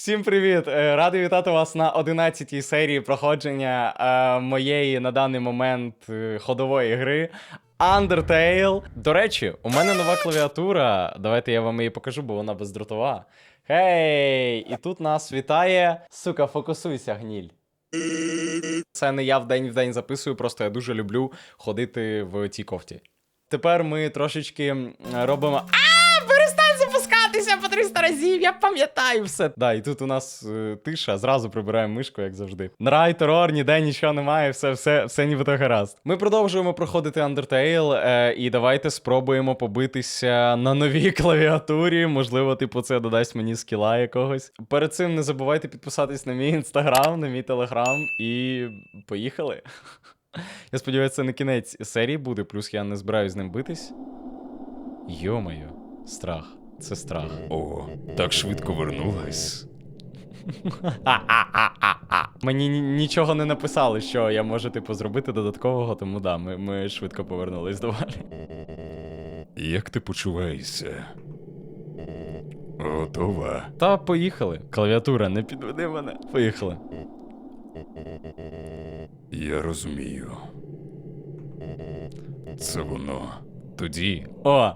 Всім привіт! Е, Радий вітати вас на 11-й серії проходження е, моєї на даний момент е, ходової гри Undertale. До речі, у мене нова клавіатура. Давайте я вам її покажу, бо вона бездротова. Хей! І тут нас вітає. Сука, фокусуйся, гніль. Це не я вдень в день записую, просто я дуже люблю ходити в цій кофті. Тепер ми трошечки робимо. А, перестань запускатися по 300 разів, я пам'ятаю все. Да, і тут у нас е, тиша, зразу прибираємо мишку, як завжди. Рай, терор, ніде нічого немає, все, все, все нібито гаразд. Ми продовжуємо проходити Undertale, е, і давайте спробуємо побитися на новій клавіатурі. Можливо, типу, це додасть мені скіла якогось. Перед цим не забувайте підписатись на мій інстаграм, на мій телеграм, і поїхали. Я сподіваюся, це не кінець серії буде, плюс я не збираюсь з ним битись. Йо-моє, страх. Це страх. О, так швидко вернулась. Мені нічого не написали, що я можу, типу, зробити додаткового, тому да, ми, ми швидко повернулись до Валі. Як ти почуваєшся? Готова? Та поїхали. Клавіатура, не підведи мене. Поїхали. Я розумію. Це воно. Тоді О!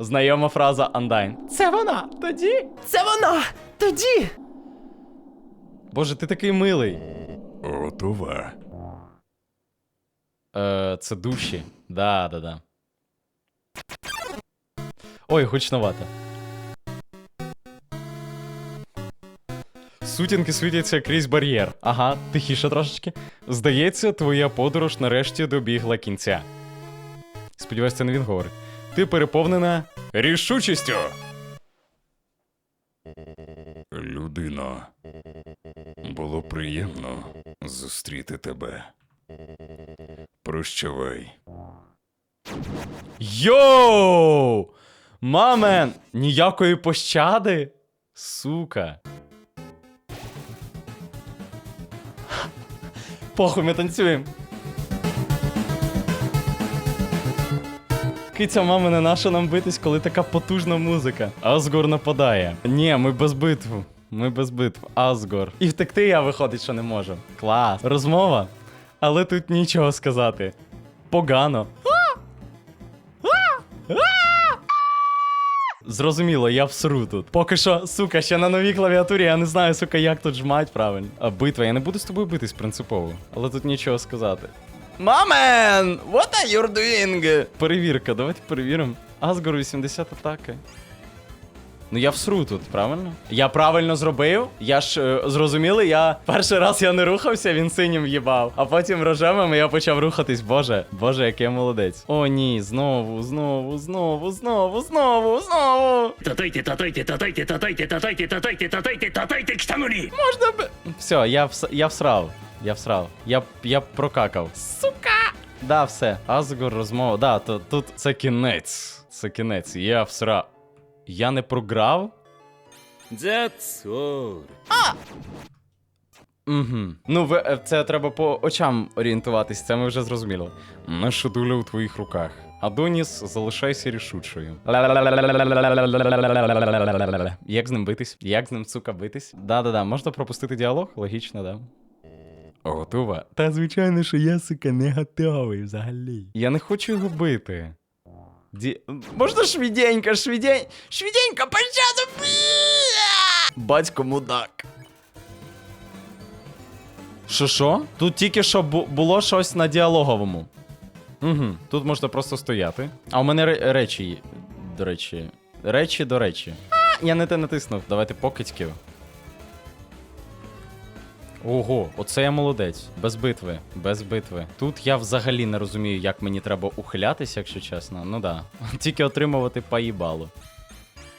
Знайома фраза Undyne. Це вона! Тоді. Це вона! Тоді! Боже, ти такий милий. готова. Е, це душі. Да, да, да. Ой, гучновато. Сутінки світяться крізь бар'єр. Ага, тихіше трошечки. Здається, твоя подорож нарешті добігла кінця. Сподіваюсь, це не він говорить. Ти переповнена рішучістю. Людино. Було приємно зустріти тебе. Прощавай. Йоу! Мамен! Ніякої пощади? Сука. Похуй, ми танцюємо. Киця мами, не наша нам битись, коли така потужна музика. Асгор нападає. Ні, ми без битв. Ми без битв. Асгор. І втекти я виходить, що не можу. Клас. Розмова. Але тут нічого сказати. Погано. Зрозуміло, я всру тут. Поки що, сука, ще на новій клавіатурі, я не знаю, сука, як тут жмать правильно. А битва, я не буду з тобою битись принципово, але тут нічого сказати. Мамен, what are you doing? Перевірка, давайте перевіримо. Асгор 80 атаки. Ну я всру тут, правильно? Я правильно зробив. Я ж е, зрозуміли, я перший раз я не рухався, він синім їбав, а потім рожевим я почав рухатись. Боже, боже, який я молодець. О, ні, знову, знову, знову, знову, знову, знову. Татайте, татайте, татайте, татайте, татайте, татайте, татайте, татайте, к штангулі. Можна би. Все, я вс... я всрав. Я всрав. Я, я прокакав. Сука! Да, все. Асгор розмова. Да, то тут це кінець. Це кінець. Я всрав. Я не програв? That's all Угу. Ну, ви, е, це треба по очам орієнтуватись, це ми вже зрозуміли. Наша доля у твоїх руках. Адоніс, залишайся рішучою. Як з ним битись? Як з ним, сука, битись? Да-да-да, можна пропустити діалог? Логічно, да. Готова? Та звичайно, що я, сука, не готовий взагалі. Я не хочу його бити. Ді... Можна швиденько, швидень... Швиденько, пощаду! Батько мудак. Що що? Тут тільки що бу- було щось на діалоговому. Угу. Тут можна просто стояти. А у мене ре- речі, до речі. Речі до речі. А, я не те натиснув. Давайте покидьків. Ого, оце я молодець. Без битви. Без битви. Тут я взагалі не розумію, як мені треба ухилятися, якщо чесно. Ну да. Тільки отримувати паїбалу.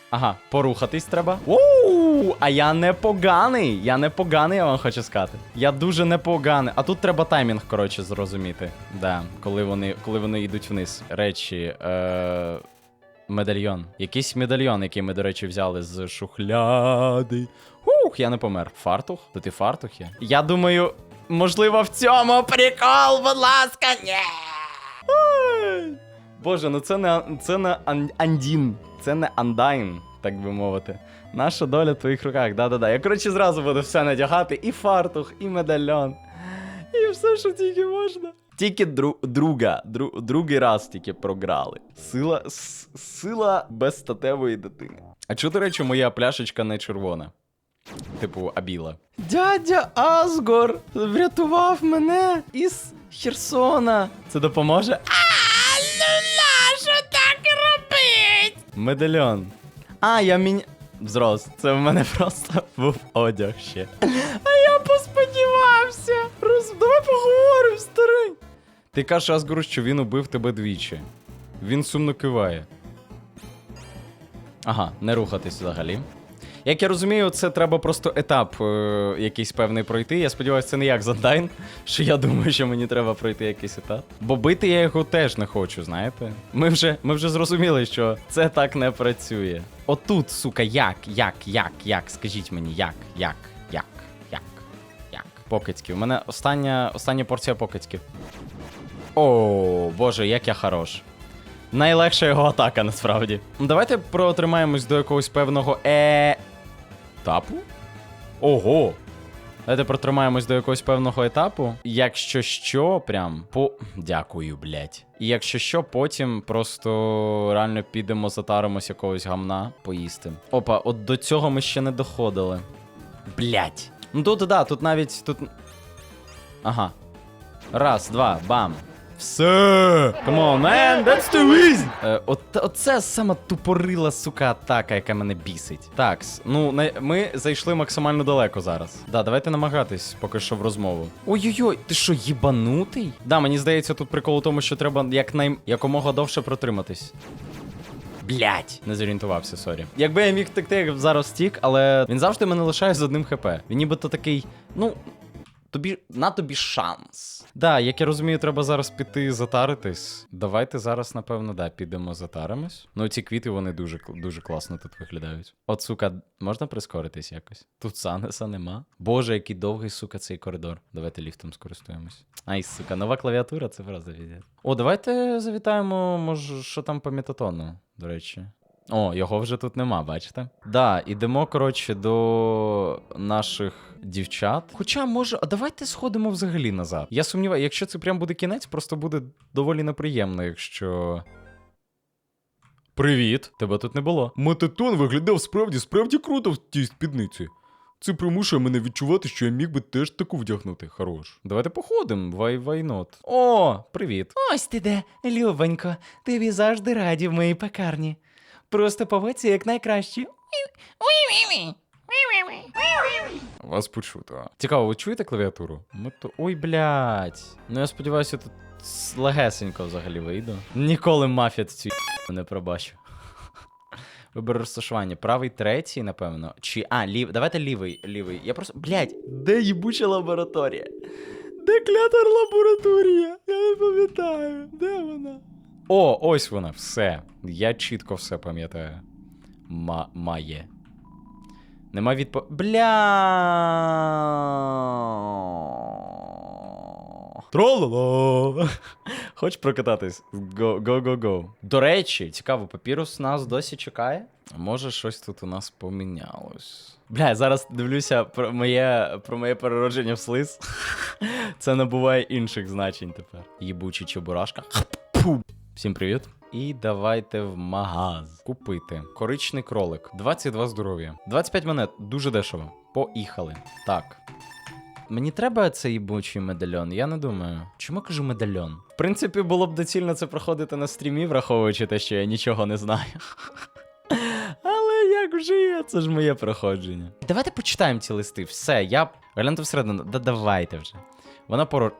Ага, порухатись треба. Оу, а я не поганий. Я не поганий, я вам хочу сказати. Я дуже непоганий. А тут треба таймінг, коротше, зрозуміти. Да, коли вони, коли вони йдуть вниз. Речі. Е... Медальйон. Якийсь медальйон, який ми, до речі, взяли з шухляди. Ух, я не помер. Фартух? Тут і фартух є. Я думаю, можливо, в цьому прикол, будь ласка, ні. Боже, ну це не це не Андін, це не Андайн. так би мовити. Наша доля в твоїх руках. Да-да-да. Я коротше зразу буду все надягати: і фартух, і медальйон, і все, що тільки можна. Тільки дру, друга, дру, другий раз тільки програли. Сила, с, сила безстатевої дитини. А чого, до речі, моя пляшечка не червона? Типу, а біла. Дядя Асгор врятував мене із Херсона. Це допоможе? А, ну нащо так робить? Медальйон. А, я мінь... Зрос, це в мене просто був одяг ще. А я посподівався. Роз... Давай поговоримо, старий. Ти кажеш Асгору, що він убив тебе двічі. Він сумно киває. Ага, не рухатись взагалі. Як я розумію, це треба просто етап е, якийсь певний пройти. Я сподіваюся, це не як Зандайн, що я думаю, що мені треба пройти якийсь етап. Бо бити я його теж не хочу, знаєте? Ми вже, ми вже зрозуміли, що це так не працює. Отут, сука, як, як, як, як? Скажіть мені, як, як, як, як, як. Покидьків. У мене остання, остання порція покидьків. О, боже, як я хорош. Найлегша його атака, насправді. Давайте протримаємось до якогось певного е. Етапу? Ого! Давайте протримаємось до якогось певного етапу. Якщо що, прям по. Дякую, блять. І якщо що, потім просто реально підемо затаримось якогось гамна поїсти. Опа, от до цього ми ще не доходили. Блять. Ну тут, да, тут навіть тут. Ага. Раз, два, бам. Все! Come on, man, that's too easy! Е, от, оце сама тупорила, сука, атака, яка мене бісить. Так, ну на- ми зайшли максимально далеко зараз. Да, давайте намагатись поки що в розмову. Ой-ой-ой, ти що, їбанутий? Да, мені здається, тут прикол у тому, що треба якнай... якомога довше протриматись. Блять, не зорієнтувався, сорі. Якби я міг втекти, я б зараз втік, але він завжди мене лишає з одним хп. Він нібито такий, ну, Тобі на тобі шанс. Да, як я розумію, треба зараз піти затаритись. Давайте зараз, напевно, да, підемо затаримось. Ну, ці квіти вони дуже дуже класно тут виглядають. От, сука, можна прискоритись якось? Тут Санеса нема. Боже, який довгий, сука, цей коридор. Давайте ліфтом скористуємось. Ай, сука, нова клавіатура, це просто відео. О, давайте завітаємо, може, що там по метатону, до речі. О, його вже тут нема, бачите? Да, ідемо, коротше, до наших дівчат. Хоча, може, а давайте сходимо взагалі назад. Я сумніваюся, якщо це прям буде кінець, просто буде доволі неприємно, якщо. Привіт, тебе тут не було. Матетон виглядав справді справді круто в тій спідниці. Це примушує мене відчувати, що я міг би теж таку вдягнути. Хорош. Давайте походимо, why, why not? О, привіт. Ось ти де, Любонько. Тобі завжди раді в моїй пекарні. Просто поводься як найкраще. Вас почуто. Цікаво, ви чуєте клавіатуру? Ми то. Ой, блядь. Ну я сподіваюся, тут легесенько взагалі вийду. Ніколи мафія цю не пробачу. Вибір розташування. Правий, третій, напевно. Чи. А, лів. Давайте лівий. лівий. Я просто. Блядь, де їбуча лабораторія? Де клятор лабораторія? Я не пам'ятаю. Де вона? О, ось вона, все. Я чітко все пам'ятаю. Ма- має. Нема відпо... Бля. Трололо. Хоч прокататись? Го, го, го, го. До речі, цікаво, папірус нас досі чекає. Може, щось тут у нас помінялось. Бля, я зараз дивлюся про моє, про моє переродження в слиз. Це набуває інших значень тепер. Їбучий чебурашка. Всім привіт. І давайте в магаз купити. Коричний кролик. 22 здоров'я. 25 монет, дуже дешево. Поїхали. Так. Мені треба цей їбучий медальйон, я не думаю. Чому кажу медальйон? В принципі, було б доцільно це проходити на стрімі, враховуючи те, що я нічого не знаю. Але як вже є, це ж моє проходження. Давайте почитаємо ці листи. Все, я. Гляньте всередину. Да давайте вже. Вона поруш.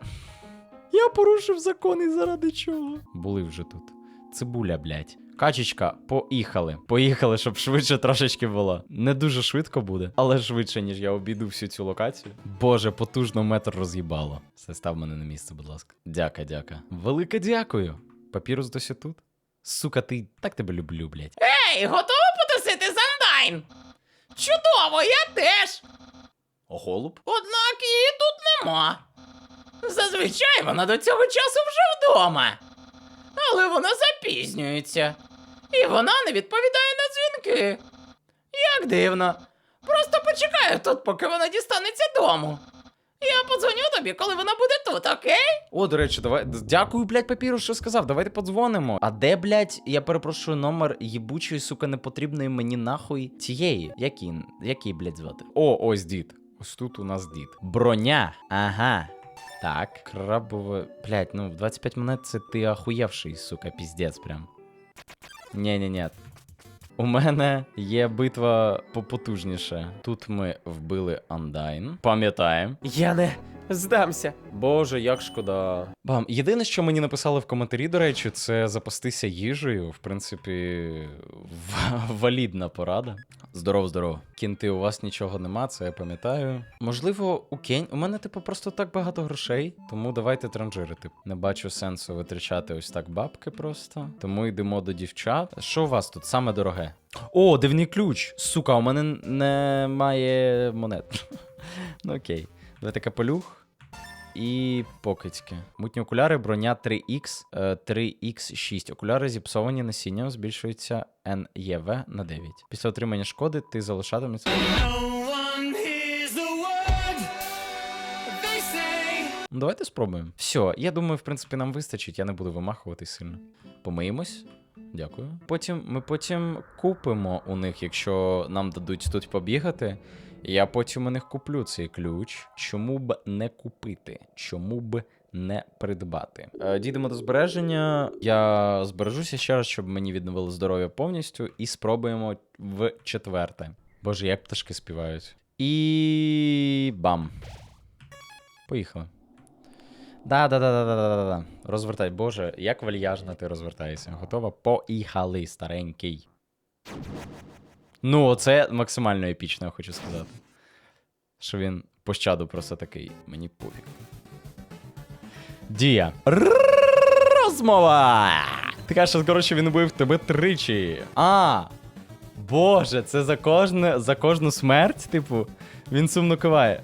Я порушив закон і заради чого? Були вже тут. Цибуля, блядь. Качечка, поїхали. Поїхали, щоб швидше трошечки було. Не дуже швидко буде, але швидше, ніж я обійду всю цю локацію. Боже, потужно метр роз'їбало. Все, став мене на місце, будь ласка. Дяка, дяка. Велике дякую. Папірус досі тут? Сука, ти так тебе люблю, блядь. Ей, готова потусити Зандайн? Чудово, я теж. Голуб? Однак її тут нема. Зазвичай вона до цього часу вже вдома. Але вона запізнюється. І вона не відповідає на дзвінки. Як дивно. Просто почекаю тут, поки вона дістанеться дому. Я подзвоню тобі, коли вона буде тут, окей? О, до речі, давай. Дякую, блядь, папіру, що сказав. Давайте подзвонимо. А де, блядь, я перепрошую номер їбучої, сука, непотрібної мені нахуй цієї. Який, який, блядь, звати? О, ось дід. Ось тут у нас дід. Броня. Ага. Так, крабове. Блять, ну в 25 монет це ти охуєвший, сука, піздець прям. Ні-ні-ні. У мене є битва попотужніша. Тут ми вбили Андайн. Пам'ятаємо. Я не здамся. Боже, як шкода. Бам, єдине, що мені написали в коментарі, до речі, це запастися їжею. В принципі, в- валідна порада. Здоров, здоров. Кінти, у вас нічого нема, це я пам'ятаю. Можливо, у Кень. У мене, типу, просто так багато грошей, тому давайте транжирити. Не бачу сенсу витрачати ось так бабки просто. Тому йдемо до дівчат. Що у вас тут саме дороге? О, дивний ключ. Сука, у мене немає монет. ну окей. Давайте капелюх. І покидьки. Мутні окуляри, броня 3Х, е, 3Х6. Окуляри зіпсовані насінням збільшується НЄВ на 9. Після отримання шкоди ти залишатимешся. Ну, давайте спробуємо. Все, я думаю, в принципі, нам вистачить, я не буду вимахувати сильно. Помиємось. Дякую. Потім ми потім купимо у них, якщо нам дадуть тут побігати. Я потім у них куплю цей ключ. Чому б не купити? Чому б не придбати? Е, Дійдемо до збереження. Я збережуся ще раз, щоб мені відновили здоров'я повністю, і спробуємо в четверте. Боже, як пташки співають. І бам. Поїхали. Да, да, да, да, да, да, да, да. Розвертай, Боже, як вальяжно ти розвертаєшся. Готова? Поїхали, старенький. Ну, оце максимально епічно, я хочу сказати. Що він пощаду просто такий, мені пофіг. Дія. Розмова! Ти кажеш, коротше, він убив тебе тричі. А! Боже, це за кожне, за кожну смерть, типу, він сумно киває.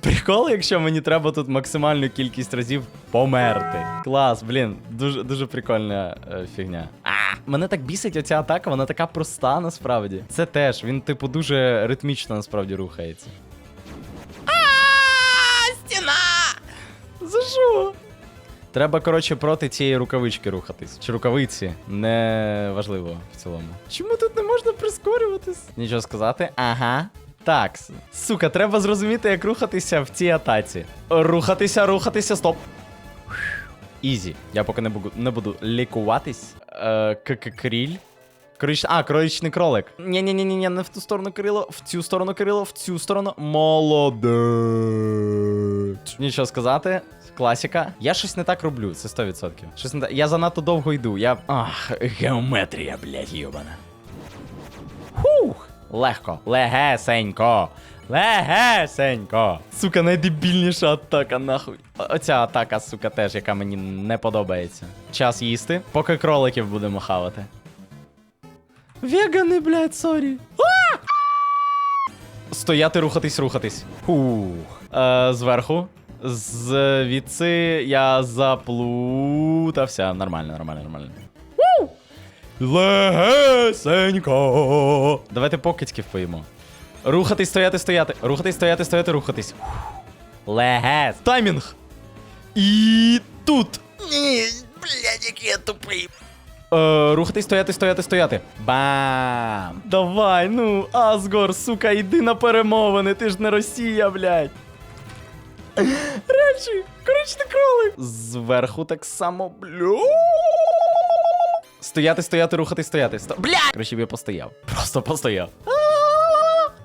Прикол, якщо мені треба тут максимальну кількість разів померти. Клас, блін, дуже дуже прикольна е, фігня. Мене так бісить оця атака, вона така проста насправді. Це теж, він, типу, дуже ритмічно насправді рухається. Стіна! За що? Треба, коротше, проти цієї рукавички рухатись. Чи рукавиці, не важливо в цілому. Чому тут не можна прискорюватись? Нічого сказати? Ага. Так, сука, треба зрозуміти, як рухатися в цій атаці. Рухатися, рухатися, стоп. Ізі. Я поки не буду, не буду лікуватись. Е, К-к-кріль. Крич... А, кроличний кролик. Ні-ні-ні, не в ту сторону Кирило, в цю сторону Кирило, в цю сторону. Молодець. Нічого сказати. Класіка. Я щось не так роблю, це 100%. Щось не так. Я занадто довго йду. Я. Ах, геометрія, блядь, йобана. Хух! Легко, легесенько. Легесенько. Сука, найдебільніша атака, нахуй. Оця атака, сука, теж, яка мені не подобається. Час їсти, поки кроликів будемо хавати. Вегани, блядь, сорі. Стояти, рухатись, рухатись. Фух. Е, зверху. Звідси я заплутався. Нормально, нормально, нормально. Легесенько. Давайте покидьків поїмо. Рухатись, стояти, стояти. Рухатись, стояти, стояти, рухатись. Легес. Таймінг. І тут. Ні, блядь, який я тупий. Е, рухатись, стояти, стояти, стояти. Бам! Давай, ну, Асгор, сука, йди на перемовини, ти ж не Росія, блядь. Речі, коротше, кролик. Зверху так само, блю. Стояти, стояти, рухатись, стояти. Сто... Блядь! Коротше, я постояв. Просто постояв.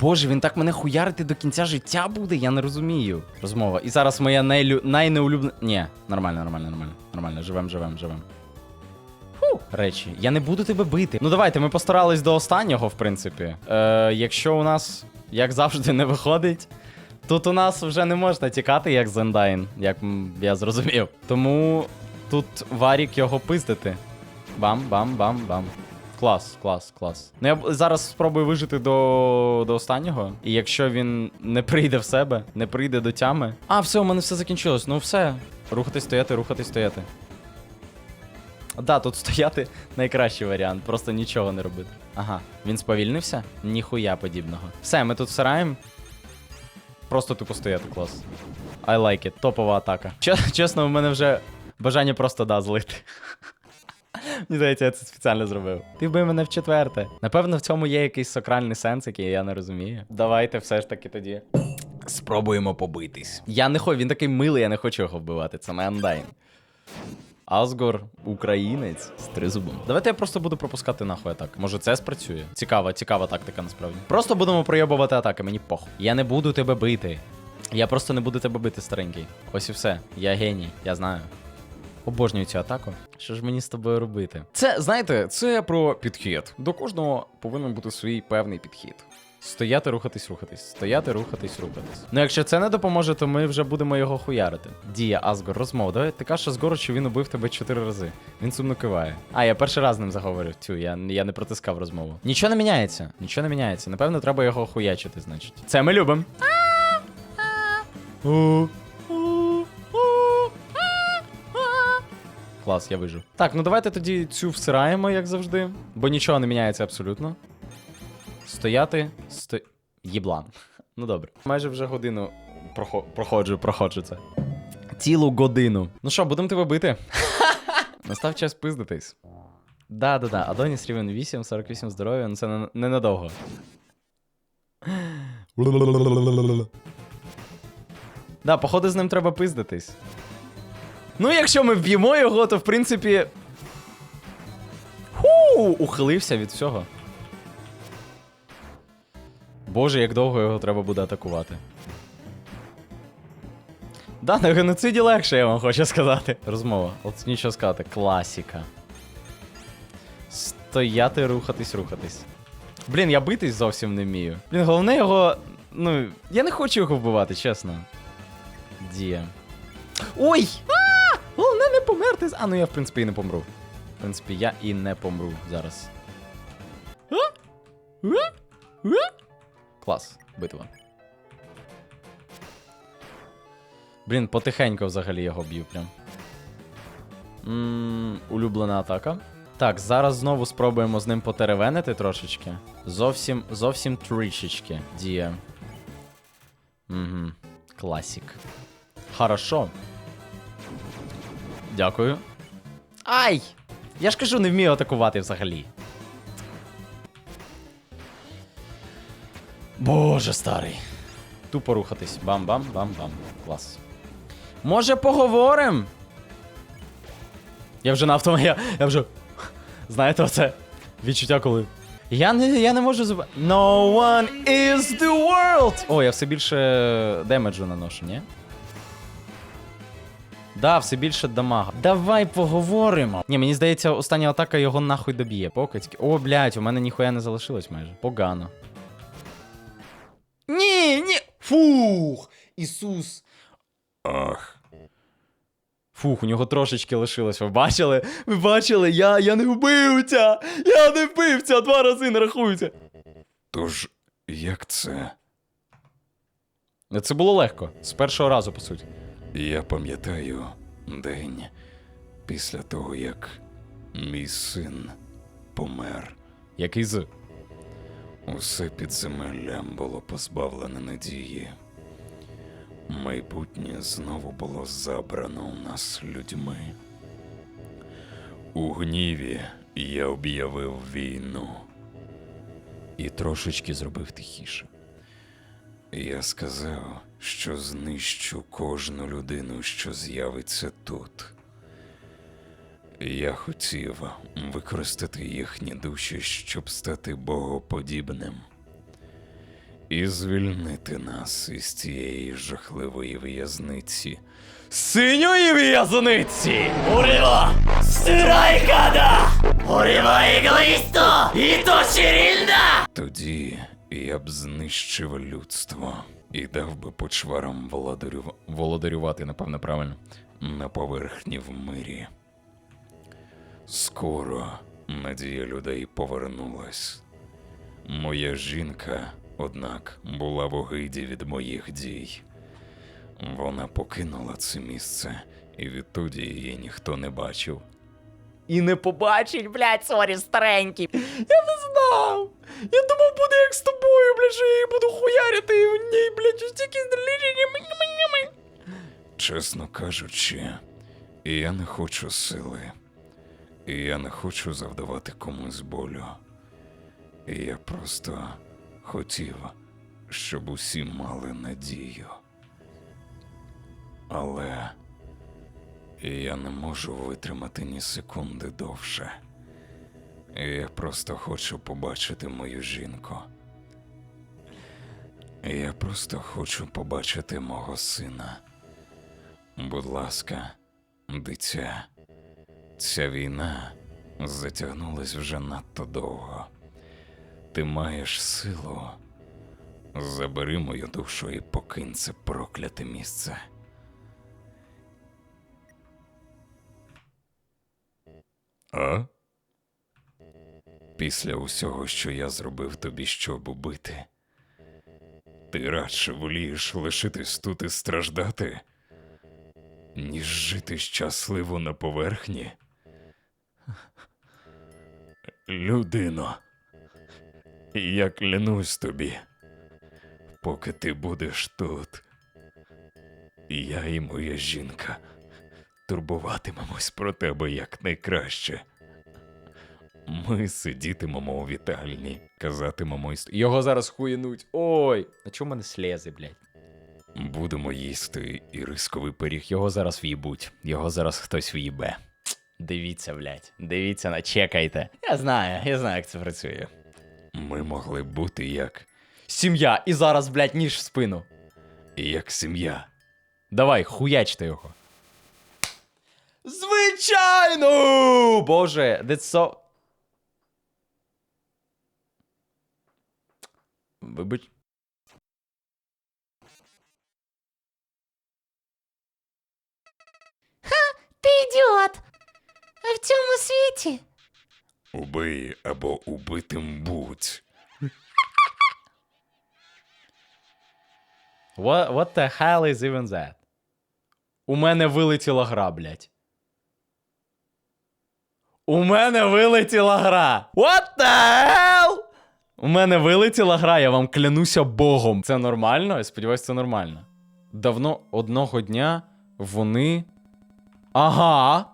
Боже, він так мене хуярити до кінця життя буде, я не розумію. Розмова. І зараз моя найлю... найнеулюблена. Ні, нормально, нормально, нормально. Нормально, живем, живем, живем. Фу, речі, я не буду тебе бити. Ну давайте, ми постарались до останнього, в принципі. Е, якщо у нас, як завжди, не виходить, тут у нас вже не можна тікати, як Зендайн, як я зрозумів. Тому тут Варік його пиздити. Бам, бам, бам, бам. Клас, клас, клас. Ну я зараз спробую вижити до, до останнього. І якщо він не прийде в себе, не прийде до тями. А, все, у мене все закінчилось. Ну все. Рухатись, стояти, рухатись, стояти. Да, тут стояти найкращий варіант, просто нічого не робити. Ага, він сповільнився? Ніхуя подібного. Все, ми тут сараєм. Просто тупо стояти клас. I like it. Топова атака. Чесно, у мене вже бажання просто да злити. Мені здається, я це спеціально зробив. Ти вбив мене в четверте. Напевно, в цьому є якийсь сакральний сенс, який я не розумію. Давайте все ж таки тоді. Спробуємо побитись. Я не хочу, він такий милий, я не хочу його вбивати. Це не Андайн. Асгор, українець з тризубом. Давайте я просто буду пропускати нахуй атаки. Може, це спрацює? Цікава, цікава тактика насправді. Просто будемо пройобувати атаки, мені похуй. Я не буду тебе бити. Я просто не буду тебе бити, старенький. Ось і все. Я геній, я знаю. Обожнюю цю атаку. Що ж мені з тобою робити? Це, знаєте, це про підхід. До кожного повинен бути свій певний підхід. Стояти, рухатись, рухатись. Стояти, рухатись, рухатись. Ну, якщо це не допоможе, то ми вже будемо його хуярити. Дія, Асгор, розмова. Давай ти кажеш Асгору, що він убив тебе чотири рази. Він сумно киває. А, я перший раз з ним заговорив. Тю, я, я не протискав розмову. Нічого не міняється. Нічого не міняється. Напевно, треба його хуячити, значить. Це ми любимо. Клас, я вижив. Так, ну давайте тоді цю всираємо, як завжди, бо нічого не міняється абсолютно. Стояти, сто... Єблан. Ну добре. Майже вже годину прохо... проходжу, проходжу це. Цілу годину. Ну що, будемо тебе бити? Настав час пиздитись. Да-да-да, Адоніс рівень 8, 48 здоров'я, ну це ненадовго. Да, походу з ним треба пиздитись. Ну, якщо ми вб'ємо його, то в принципі. Ху! Ухилився від всього. Боже, як довго його треба буде атакувати. Да, на геноциді легше, я вам хочу сказати. Розмова. От нічого сказати. Класіка. Стояти, рухатись, рухатись. Блін, я битись зовсім не вмію. Блін, головне його. Ну, я не хочу його вбивати, чесно. Дія. Ой! Не померти. А, ну я в принципі і не помру. В принципі, я і не помру зараз. А? А? А? Клас, битва. Блін, потихеньку взагалі його б'ю прям. м улюблена атака. Так, зараз знову спробуємо з ним потеревенити трошечки. Зовсім, зовсім трішечки. Дія. Угу. Класік. Хорошо. Дякую. Ай! Я ж кажу, не вмію атакувати взагалі. Боже старий. Тупо рухатись. Бам-бам-бам-бам. Клас. Може, поговорим? Я вже на автоматі. Я, я вже. Знаєте, оце відчуття, коли. Я не, я не можу заб... No one is the world! О, я все більше демеджу наношу, ні? Да, все більше дамага. Давай поговоримо. Ні, мені здається, остання атака його нахуй доб'є. Покидьки. О, блядь, у мене ніхуя не залишилось майже. Погано. Ні, ні. Фух! Ісус. Ах. Фух, у нього трошечки лишилось. Ви бачили? Ви бачили? Я, я не вбивця! Я не вбивця! Два рази не рахується. Тож, як це? Це було легко. З першого разу, по суті. Я пам'ятаю день після того, як мій син помер. Який з. Усе підземелля було позбавлене надії. Майбутнє знову було забрано у нас людьми. У гніві я об'явив війну і трошечки зробив тихіше. Я сказав, що знищу кожну людину, що з'явиться тут. Я хотів використати їхні душі, щоб стати богоподібним і звільнити нас із цієї жахливої в'язниці. Синьої в'язниці! Урива! Сирайкада! Урива іглисто! І то щирільна! Тоді я б знищив людство і дав би почварам володарю... володарювати, напевно, правильно, на поверхні в мирі. Скоро надія людей повернулась. Моя жінка, однак, була в огиді від моїх дій. Вона покинула це місце, і відтоді її ніхто не бачив. І не побачить, блядь, сорі, старенький. Я не знав. Я думав, буде як з тобою, блядь, що я її буду хуярити і в ній, блядь, ось тільки Чесно кажучи, я не хочу сили. І я не хочу завдавати комусь болю. Я просто хотів, щоб усі мали надію. Але я не можу витримати ні секунди довше. Я просто хочу побачити мою жінку. Я просто хочу побачити мого сина. Будь ласка, дитя, ця війна затягнулась вже надто довго. Ти маєш силу. Забери мою душу і покинь це прокляте місце. А? Після усього, що я зробив тобі, щоб убити, ти радше волієш лишитись тут і страждати, ніж жити щасливо на поверхні. Людино, я клянусь тобі, поки ти будеш тут, я і моя жінка турбуватимемось про тебе якнайкраще. Ми сидітимемо у вітальні, казатимемо іс... Його зараз хуєнуть. Ой, на чому мене слізи, блядь? Будемо їсти і рисковий пиріг. Його зараз в'їбуть. Його зараз хтось в'їбе. Дивіться, блядь. Дивіться, начекайте. Я знаю, я знаю, як це працює. Ми могли бути як, Сім'я, і зараз, блядь, ніж в спину. як сім'я. Давай, хуячте його. Звичайно! Боже, that's so... Вибач. Ти ідіот. А в цьому світі Убий або убитим будь. What, what the hell is even that? У мене вилетіла гра, блядь. У мене вилетіла гра. What the hell? У мене вилетіла гра, я вам клянуся Богом. Це нормально? Я сподіваюся, це нормально. Давно одного дня вони. Ага.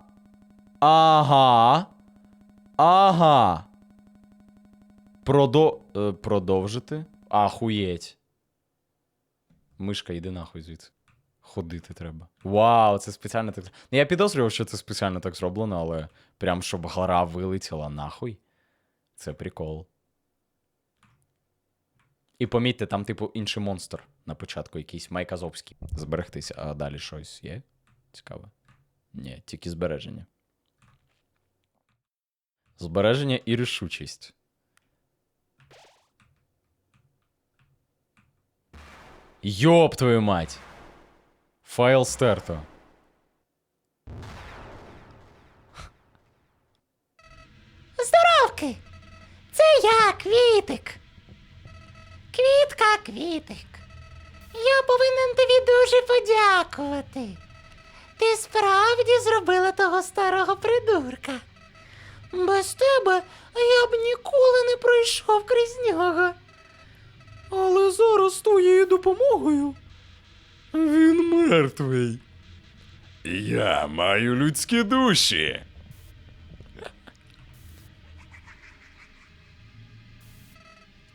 Ага. Ага. Продо... е, продовжити? Ахуєть. Мишка, йди нахуй звідси. Ходити треба. Вау, це спеціально так. Ну, Я підозрював, що це спеціально так зроблено, але прям щоб гора вилетіла нахуй. Це прикол. І помітьте, там, типу, інший монстр на початку, якийсь майказовський. Зберегтися, а далі щось є? Цікаве. Ні, тільки збереження. Збереження і рішучість. Йоп твою мать. Файл стерто. Здоровки. Це я, квітик. Квітка, квітик. Я повинен тобі дуже подякувати. Ти справді зробила того старого придурка. Без тебе я б ніколи не пройшов крізь нього. Але зараз твоєю допомогою. Він мертвий. Я маю людські душі.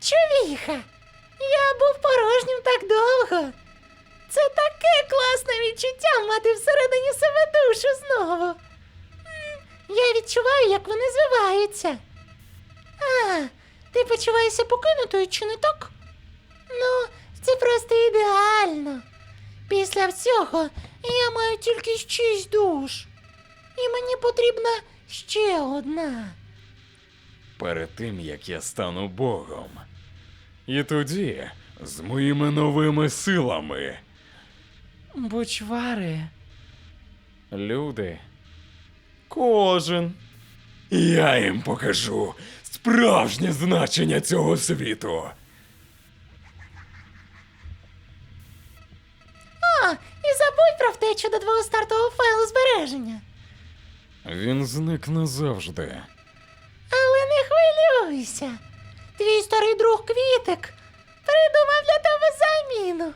Чувіха, я був порожнім так довго. Це таке класне відчуття мати всередині себе душу знову. Я відчуваю, як вони звиваються. А, ти почуваєшся покинутою чи не так? Ну, це просто ідеально. Після всього я маю тільки шість душ. І мені потрібна ще одна. Перед тим як я стану Богом. І тоді з моїми новими силами. Бучвари. Люди. Кожен. Я їм покажу справжнє значення цього світу. А, і забудь про втечу до твого стартового файлу збереження. Він зник назавжди. Але не хвилюйся. Твій старий друг Квітик придумав для тебе заміну.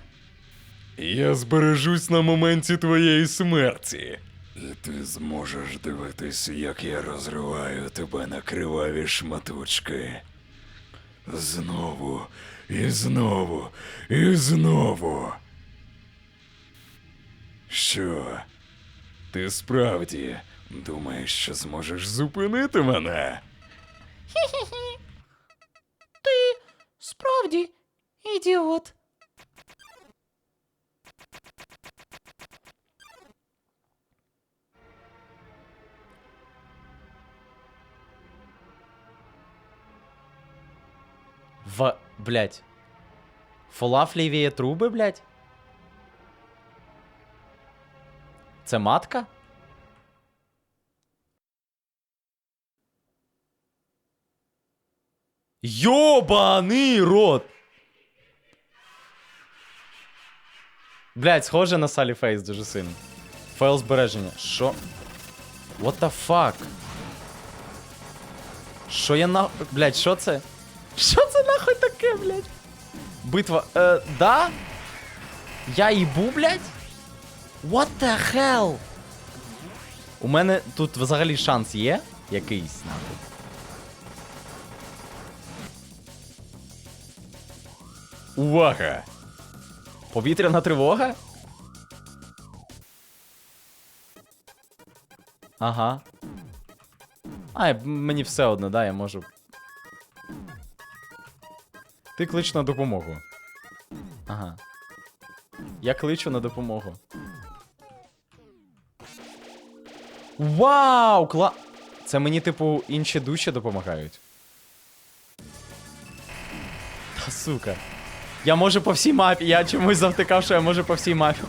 Я збережусь на моменті твоєї смерті. І ти зможеш дивитись, як я розриваю тебе на криваві шматочки. Знову, і знову, і знову. Що? Ти справді думаєш, що зможеш зупинити мене? Ти справді ідіот. В. Блять. Фалафліві труби, блять? Це матка? Йобаний рот! Блять, схоже на Салі Фейс дуже сильно. Файл збереження. Що? What the fuck? Що я на. Блять, що це? Що це нахуй таке, блять? Битва. Е, да? Я їбу, блять? What the hell? У мене тут взагалі шанс є? Якийсь нахуй. Увага! Повітряна тривога? Ага. А, мені все одно, да, я можу. Ти клич на допомогу. Ага. Я кличу на допомогу. Вау! Кла... Це мені, типу, інші душі допомагають. Та сука. Я можу по всій мапі. Я чомусь завтикав, що я можу по всій мапі.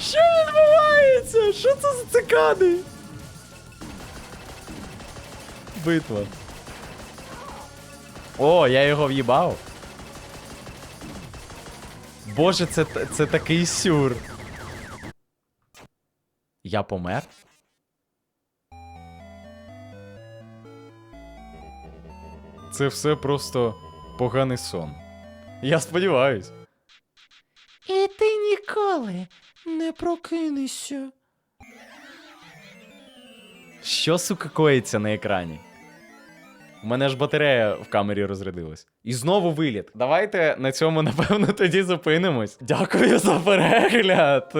Що відбувається? Що це за цикади? Битва. О, я його в'їбав. Боже, це, це такий сюр. Я помер? Це все просто поганий сон. Я сподіваюсь. І ти ніколи не прокинешся. Що, сука, коїться на екрані? У мене ж батарея в камері розрядилась. І знову виліт. Давайте на цьому, напевно, тоді зупинимось. Дякую за перегляд.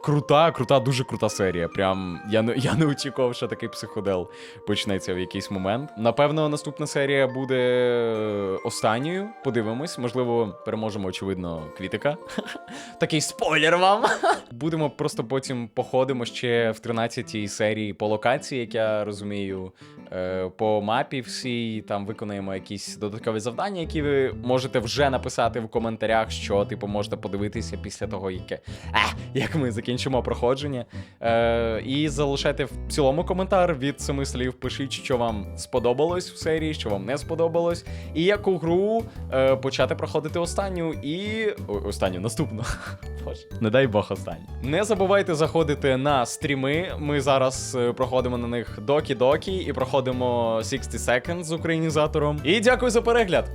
Е, Крута, крута, дуже крута серія. Прям я не, я не очікував, що такий психодел почнеться в якийсь момент. Напевно, наступна серія буде останньою. Подивимось. Можливо, переможемо, очевидно, критика. Такий спойлер вам. Будемо просто потім походимо ще в 13-й серії по локації, як я розумію, е, по мапі всій. Там виконаємо якісь додаткові завдання, які ви можете вже написати в коментарях, що типу можете подивитися після того, яке е, як ми закінчимо проходження. Е, і залишайте в цілому коментар від семи слів. Пишіть, що вам сподобалось в серії, що вам не сподобалось, і яку гру е, почати проходити останню і. Ой, останню, наступну. Боже, не дай Бог останню. Не забувайте заходити на стріми. Ми зараз е, проходимо на них докі-докі і проходимо 60 Seconds з українізатором. І дякую за перегляд!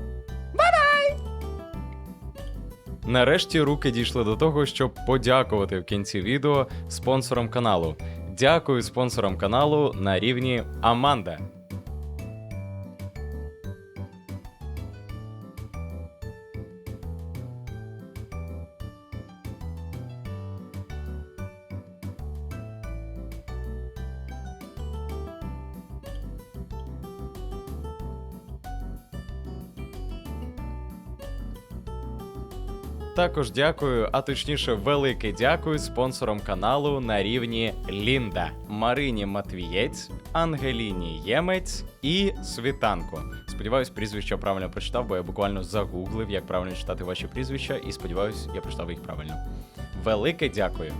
Нарешті руки дійшли до того, щоб подякувати в кінці відео спонсорам каналу. Дякую спонсорам каналу на рівні Аманда. Також дякую, а точніше, велике дякую спонсорам каналу на рівні Лінда, Марині Матвієць, Ангеліні Ємець і Світанко. Сподіваюсь, прізвище правильно прочитав, бо я буквально загуглив, як правильно читати ваші прізвища, і сподіваюсь, я прочитав їх правильно. Велике дякую.